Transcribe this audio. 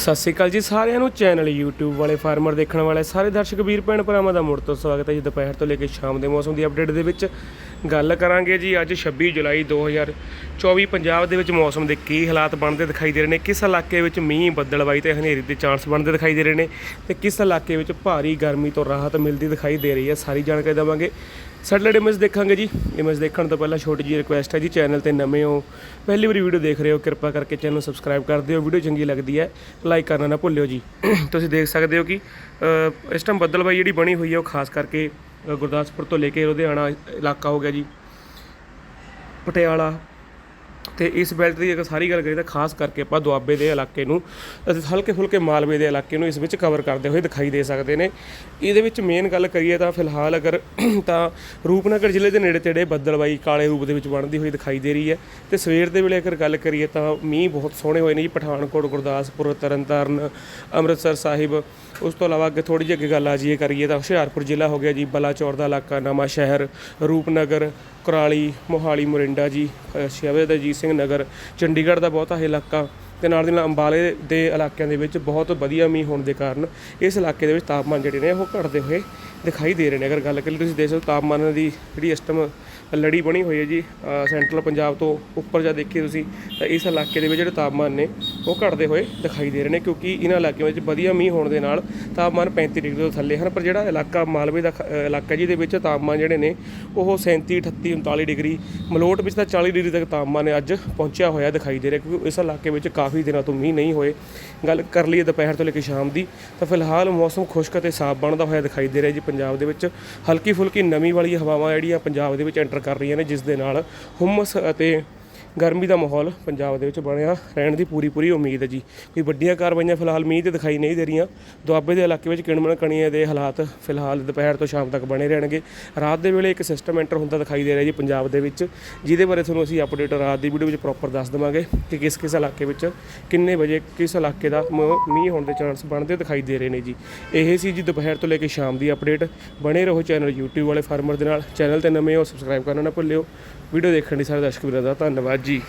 ਸਤਿ ਸ਼੍ਰੀ ਅਕਾਲ ਜੀ ਸਾਰਿਆਂ ਨੂੰ ਚੈਨਲ YouTube ਵਾਲੇ ਫਾਰਮਰ ਦੇਖਣ ਵਾਲੇ, ਸਾਰੇ ਦਰਸ਼ਕ ਵੀਰ, ਭੈਣ ਭਰਾਵਾਂ ਦਾ ਮੁੜ ਤੋਂ ਸਵਾਗਤ ਹੈ ਜੀ ਦੁਪਹਿਰ ਤੋਂ ਲੈ ਕੇ ਸ਼ਾਮ ਦੇ ਮੌਸਮ ਦੀ ਅਪਡੇਟ ਦੇ ਵਿੱਚ। ਗੱਲ ਕਰਾਂਗੇ ਜੀ ਅੱਜ 26 ਜੁਲਾਈ 2024 ਪੰਜਾਬ ਦੇ ਵਿੱਚ ਮੌਸਮ ਦੇ ਕੀ ਹਾਲਾਤ ਬਣਦੇ ਦਿਖਾਈ ਦੇ ਰਹੇ ਨੇ, ਕਿਸ ਇਲਾਕੇ ਵਿੱਚ ਮੀਂਹ ਬੱਦਲਵਾਈ ਤੇ ਹਨੇਰੀ ਦੇ ਚਾਂਸ ਬਣਦੇ ਦਿਖਾਈ ਦੇ ਰਹੇ ਨੇ ਤੇ ਕਿਸ ਇਲਾਕੇ ਵਿੱਚ ਭਾਰੀ ਗਰਮੀ ਤੋਂ ਰਾਹਤ ਮਿਲਦੀ ਦਿਖਾਈ ਦੇ ਰਹੀ ਹੈ, ਸਾਰੀ ਜਾਣਕਾਰੀ ਦੇਵਾਂਗੇ। ਸੈਟਲਡ ਇਮੇਜ ਦੇਖਾਂਗੇ ਜੀ। ਇਮੇਜ ਦੇਖਣ ਤੋਂ ਪਹਿਲਾਂ ਛੋਟੀ ਜਿਹੀ ਰਿਕੁਐਸਟ ਹੈ ਜੀ ਚੈਨਲ ਤੇ ਨਵੇਂ ਹੋ, ਪਹਿਲੀ ਵਾਰੀ ਵੀਡੀਓ ਦੇਖ ਰਹੇ ਹੋ, ਕਿਰਪਾ ਕਰਕੇ ਚੈਨਲ ਸਬਸਕ੍ਰਾਈਬ ਕਰ ਦਿਓ। ਵੀਡੀਓ ਚੰਗੀ ਲੱਗਦੀ ਹੈ ਲਾਈਕ ਕਰਨਾ ਨਾ ਭੁੱਲਿਓ ਜੀ। ਤੁਸੀਂ ਦੇਖ ਸਕਦੇ ਹੋ ਕਿ ਇਸ ਟਾਈਮ ਬੱਦਲਬਾਈ ਜਿਹੜੀ ਬਣੀ ਹੋਈ ਹੈ, ਉਹ ਖਾਸ ਕਰਕੇ ਗੁਰਦਾਸਪੁਰ ਤੋਂ ਲੈ ਕੇ ਲੁਧਿਆਣਾ ਇਲਾਕਾ ਹੋ ਗਿਆ ਜੀ। ਪਟਿਆਲਾ ਤੇ ਇਸ ਬੈਲਟ ਦੀ ਅਗਰ ਸਾਰੀ ਗੱਲ ਕਰੀਏ ਤਾਂ ਖਾਸ ਕਰਕੇ ਆਪਾਂ ਦੁਆਬੇ ਦੇ ਇਲਾਕੇ ਨੂੰ ਅਤੇ ਹਲਕੇ ਫੁਲਕੇ ਮਾਲਵੇ ਦੇ ਇਲਾਕੇ ਨੂੰ ਇਸ ਵਿੱਚ ਕਵਰ ਕਰਦੇ ਹੋਏ ਦਿਖਾਈ ਦੇ ਸਕਦੇ ਨੇ। ਇਹਦੇ ਵਿੱਚ ਮੇਨ ਗੱਲ ਕਰੀਏ ਤਾਂ ਫਿਲਹਾਲ ਅਗਰ ਤਾਂ ਰੂਪਨਗਰ ਜ਼ਿਲ੍ਹੇ ਦੇ ਨੇੜੇ ਤੇੜੇ ਬੱਦਲਬਾਈ ਕਾਲੇ ਰੂਪ ਦੇ ਵਿੱਚ ਬਣਦੀ ਹੋਈ ਦਿਖਾਈ ਦੇ ਰਹੀ ਹੈ ਤੇ ਸਵੇਰ ਦੇ ਵੇਲੇ ਅਗਰ ਗੱਲ ਕਰੀਏ ਤਾਂ ਮੀਂਹ ਬਹੁਤ ਸੋਹਣੇ ਹੋਏ ਨੇ ਜੀ, ਪਠਾਨਕੋਟ, ਗੁਰਦਾਸਪੁਰ, ਤਰਨਤਾਰਨ, ਅੰਮ੍ਰਿਤਸਰ ਸਾਹਿਬ। ਉਸ ਤੋਂ ਇਲਾਵਾ ਅੱਗੇ ਥੋੜੀ ਜਿਹੀ ਅੱਗੇ ਗੱਲ ਆ ਜੀਏ ਕਰੀਏ ਤਾਂ ਹੁਸ਼ਿਆਰਪੁਰ ਜ਼ਿਲ੍ਹਾ ਹੋ ਗਿਆ ਜੀ, ਬਲਾਚੌਰ ਦਾ ਇਲਾਕਾ ਨਵਾਂ ਸ਼ਹਿਰ ਰੂਪਨਗਰ, ਕੁਰਾਲੀ, ਮੋਹਾਲੀ, ਮੋਰਿੰਡਾ ਜੀ ਸ਼ਿਵੇ ਦਾ ਜੀ ਸਿੰਘ ਨਗਰ, ਚੰਡੀਗੜ੍ਹ ਦਾ ਬਹੁਤਾ ਇਲਾਕਾ ਤੇ ਨਾਲ ਦੀ ਨਾਲ ਅੰਬਾਲੇ ਦੇ ਇਲਾਕਿਆਂ ਦੇ ਵਿੱਚ ਬਹੁਤ ਵਧੀਆ ਮੀਂਹ ਹੋਣ ਦੇ ਕਾਰਨ ਇਸ ਇਲਾਕੇ ਦੇ ਵਿੱਚ ਤਾਪਮਾਨ ਜਿਹੜੇ ਨੇ ਉਹ ਘਟਦੇ ਹੋਏ ਦਿਖਾਈ ਦੇ ਰਹੇ ਨੇ। ਅਗਰ ਗੱਲ ਕਰੀਏ ਤੁਸੀਂ ਦੇਖ ਸਕਦੇ ਹੋ ਤਾਪਮਾਨ ਦੀ ਜਿਹੜੀ ਇਸ ਟਾਈਮ ਲੜੀ ਬਣੀ ਹੋਈ ਹੈ ਜੀ ਸੈਂਟਰਲ ਪੰਜਾਬ ਤੋਂ ਉੱਪਰ ਜਾ ਦੇਖੀਏ ਤੁਸੀਂ, ਤਾਂ ਇਸ ਇਲਾਕੇ ਦੇ ਵਿੱਚ ਜਿਹੜੇ ਤਾਪਮਾਨ ਨੇ, ਉਹ ਘਟਦੇ ਹੋਏ ਦਿਖਾਈ ਦੇ ਰਹੇ ਨੇ, ਕਿਉਂਕਿ ਇਹਨਾਂ ਇਲਾਕਿਆਂ ਵਿੱਚ ਵਧੀਆ ਮੀਂਹ ਹੋਣ ਦੇ ਨਾਲ ਤਾਪਮਾਨ 35 ਡਿਗਰੀ ਤੋਂ ਥੱਲੇ ਹਨ, ਪਰ ਜਿਹੜਾ ਇਲਾਕਾ ਮਾਲਵੇ ਦਾ ਖ- ਇਲਾਕਾ ਜਿਹਦੇ ਵਿੱਚ ਤਾਪਮਾਨ ਜਿਹੜੇ ਨੇ, ਉਹ 37 38 39 ਡਿਗਰੀ, ਮਲੋਟ ਵਿੱਚ ਤਾਂ 40 ਡਿਗਰੀ ਤੱਕ ਤਾਪਮਾਨ ਹੈ ਅੱਜ ਪਹੁੰਚਿਆ ਹੋਇਆ ਦਿਖਾਈ ਦੇ ਰਿਹਾ, ਕਿਉਂਕਿ ਇਸ ਇਲਾਕੇ ਵਿੱਚ ਕਾਫੀ ਦਿਨਾਂ ਤੋਂ ਮੀਂਹ ਨਹੀਂ ਹੋਏ। ਗੱਲ ਕਰ ਲਈਏ ਦੁਪਹਿਰ ਤੋਂ ਲੈ ਕੇ ਸ਼ਾਮ ਦੀ, ਤਾਂ ਫਿਲਹਾਲ ਮੌਸਮ ਖੁਸ਼ਕ ਅਤੇ ਸਾਫ਼ ਬਣਦਾ ਹੋਇਆ ਦਿਖਾਈ ਦੇ ਰਿਹਾ ਜੀ, ਪੰਜਾਬ ਦੇ ਵਿੱਚ ਹਲਕੀ ਫੁਲਕੀ ਨਮੀ ਵਾਲੀ ਹਵਾਵਾਂ ਜਿਹੜੀਆਂ ਪੰਜਾਬ ਦੇ ਵਿੱਚ ਐਂਟਰ ਕਰ ਰਹੀਆਂ ਨੇ ਜਿਸ ਦੇ ਨਾਲ ਹੁਮਸ ਅਤੇ ਗਰਮੀ ਦਾ ਮਾਹੌਲ ਪੰਜਾਬ ਦੇ ਵਿੱਚ ਬਣਿਆ, ਰਹਿਣ ਦੀ ਪੂਰੀ ਪੂਰੀ ਉਮੀਦ ਹੈ ਜੀ। ਕੋਈ ਵੱਡੀਆਂ ਕਾਰਵਾਈਆਂ ਫਿਲਹਾਲ ਮੀਂਹ ਤੇ ਦਿਖਾਈ ਨਹੀਂ ਦੇ ਰਹੀਆਂ। ਦੁਆਬੇ ਦੇ ਇਲਾਕੇ ਵਿੱਚ ਕਿਣਮਣ ਕਣੀਆਂ ਦੇ ਹਾਲਾਤ ਫਿਲਹਾਲ ਦੁਪਹਿਰ ਤੋਂ ਸ਼ਾਮ ਤੱਕ ਬਣੇ ਰਹਿਣਗੇ। ਰਾਤ ਦੇ ਵੇਲੇ ਇੱਕ ਸਿਸਟਮ ਐਂਟਰ ਹੁੰਦਾ ਦਿਖਾਈ ਦੇ ਰਿਹਾ ਜੀ ਪੰਜਾਬ ਦੇ ਵਿੱਚ, ਜਿਹਦੇ ਬਾਰੇ ਤੁਹਾਨੂੰ ਅਸੀਂ ਅਪਡੇਟ ਰਾਤ ਦੀ ਵੀਡੀਓ ਵਿੱਚ ਪ੍ਰੋਪਰ ਦੱਸ ਦੇਵਾਂਗੇ ਕਿ ਕਿਸ ਕਿਸ ਇਲਾਕੇ ਵਿੱਚ ਕਿੰਨੇ ਵਜੇ ਕਿਸ ਇਲਾਕੇ ਦਾ ਮ- ਮੀਂਹ ਹੋਣ ਦੇ ਚਾਂਸ ਬਣਦੇ ਦਿਖਾਈ ਦੇ ਰਹੇ ਨੇ ਜੀ। ਇਹ ਸੀ ਜੀ ਦੁਪਹਿਰ ਤੋਂ ਲੈ ਕੇ ਸ਼ਾਮ ਦੀ ਅਪਡੇਟ ਬਣੇ ਰਹੋ ਚੈਨਲ YouTube ਵਾਲੇ ਫਾਰਮਰ ਦੇ ਨਾਲ। ਚੈਨਲ ਤੇ ਨਵੇਂ ਹੋ ਸਬਸਕ੍ਰਾਈਬ ਕਰਨਾ ਨਾ ਭੁੱਲਿਓ। ਵੀਡੀਓ ਦੇਖਣ ਲਈ ਸਾਰੇ ਦਰਸ਼ਕ ਵੀਰਾਂ ਦਾ ਧੰਨਵਾਦ ਵੱਜੀ